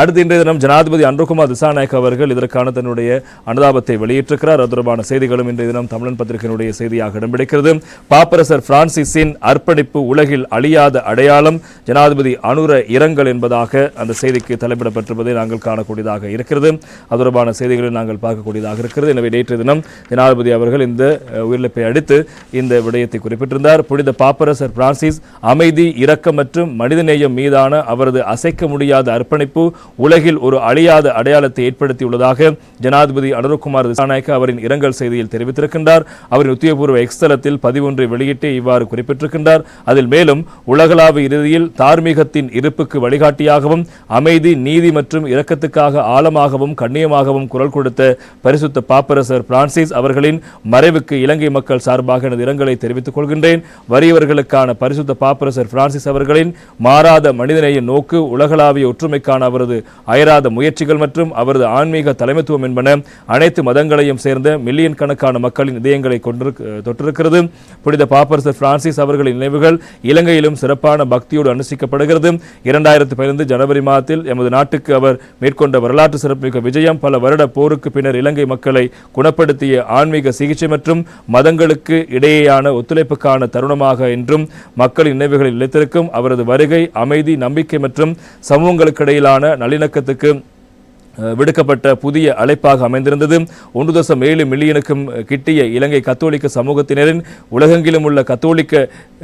அடுத்து இன்றைய தினம் ஜனாதிபதி அன்ருகுமார் திசாநாயக் அவர்கள் இதற்கான தன்னுடைய அனுதாபத்தை வெளியிட்டிருக்கிறார். அது தொடர்பான செய்திகளும் இன்றைய தினம் தமிழன் பத்திரிகையினுடைய செய்தியாக இடம்பிடிக்கிறது பாப்பரசர் பிரான்சிஸின் அர்ப்பணிப்பு உலகில் அழியாத அடையாளம் ஜனாதிபதி அனுர இரங்கல் என்பதாக அந்த செய்திக்கு தலைப்பிடப்பட்டிருப்பதை நாங்கள் காணக்கூடியதாக இருக்கிறது. அது தொடர்பான செய்திகளை நாங்கள் பார்க்கக்கூடியதாக இருக்கிறது. எனவே நேற்று தினம் ஜனாதிபதி அவர்கள் இந்த உயிரிழப்பை அடுத்து இந்த விடயத்தை குறிப்பிட்டிருந்தார். புனித பாப்பரசர் பிரான்சிஸ் அமைதி இரக்கம் மற்றும் மனிதநேயம் மீதான அவரது அசைக்க முடியாத அர்ப்பணிப்பு உலகில் ஒரு அழியாத அடையாளத்தை ஏற்படுத்தியுள்ளதாக ஜனாதிபதி அனுரகுமார் திசாநாயக்க அவரின் இரங்கல் செய்தியில் தெரிவித்திருக்கின்றார். அவரின் உத்தியபூர்வ எக்ஸ்தலத்தில் பதிவொன்றை வெளியிட்டு இவ்வாறு குறிப்பிட்டிருக்கின்றார். அதில் மேலும் உலகளாவிய இறுதியில் தார்மீகத்தின் இருப்புக்கு வழிகாட்டியாகவும் அமைதி நீதி மற்றும் இரக்கத்துக்காக ஆழமாகவும் கண்ணியமாகவும் குரல் கொடுத்த பரிசுத்த பாப்பரசர் பிரான்சிஸ் அவர்களின் மறைவுக்கு இலங்கை மக்கள் சார்பாக எனது இரங்கலை தெரிவித்துக் கொள்கின்றேன். வறியவர்களுக்கான பரிசுத்த பாப்பரசர் பிரான்சிஸ் அவர்களின் மாறாத மனிதநேய நோக்கு உலகளாவிய ஒற்றுமைக்கான அவரது அவரது அயராத முயற்சிகள் மற்றும் அவரது ஆன்மீக தலைமைத்துவம் என்பன அனைத்து மதங்களையும் சேர்ந்த மில்லியன் கணக்கான மக்களின் இதயங்களை கொண்டிருக்க தொட்டிருக்கிறது புனித பாப்பரசர் பிரான்சிஸ் அவர்களின் நினைவுகள் இலங்கையிலும் சிறப்பான பக்தியோடு அனுஷ்டிக்கப்படுகிறது இரண்டாயிரத்தி பதினைந்து ஜனவரி மாதத்தில் எமது நாட்டுக்கு அவர் மேற்கொண்ட வரலாற்று சிறப்புமிக்க விஜயம் பல வருட போருக்கு பின்னர் இலங்கை மக்களை குணப்படுத்திய ஆன்மீக சிகிச்சை மற்றும் மதங்களுக்கு இடையேயான ஒத்துழைப்புக்கான தருணமாக என்றும் மக்களின் நினைவுகளில் நிலைத்திருக்கும் அவரது வருகை அமைதி நம்பிக்கை மற்றும் சமூகங்களுக்கிடையிலான நல்லிணக்கத்துக்கு விடுக்கப்பட்ட புதிய அழைப்பாக அமைந்திருந்தது. ஒன்று தசம் ஏழு மில்லியனுக்கும் கிட்டிய இலங்கை கத்தோலிக்க சமூகத்தினரின் உலகெங்கிலும் உள்ள கத்தோலிக்க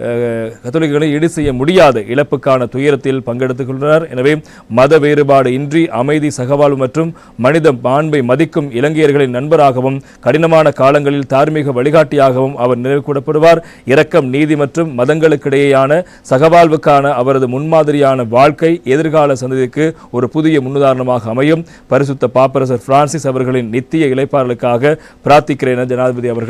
அஹ், கத்தோலிக்கர்களை ஈடு செய்ய முடியாத இழப்புக்கான துயரத்தில் பங்கெடுத்துக் கொண்டனர் எனவே மத வேறுபாடு இன்றி அமைதி சகவாழ்வு மற்றும் மனித மாண்பை மதிக்கும் இலங்கையர்களின் நண்பராகவும் கடினமான காலங்களில் தார்மீக வழிகாட்டியாகவும் அவர் நினைவு கூடப்படுவார் இரக்கம் நீதி மற்றும் மதங்களுக்கிடையேயான சகவாழ்வுக்கான அவரது முன்மாதிரியான வாழ்க்கை எதிர்கால சந்ததிக்கு ஒரு புதிய முன்னுதாரணமாக அமையும். பரிசுத்த பாப்பரசர் பிரான்சிஸ் அவர்களின் நித்திய இழைப்பாளர்களுக்காக பிரார்த்திக்கிறேன். ஜனாதிபதி அவர்கள்.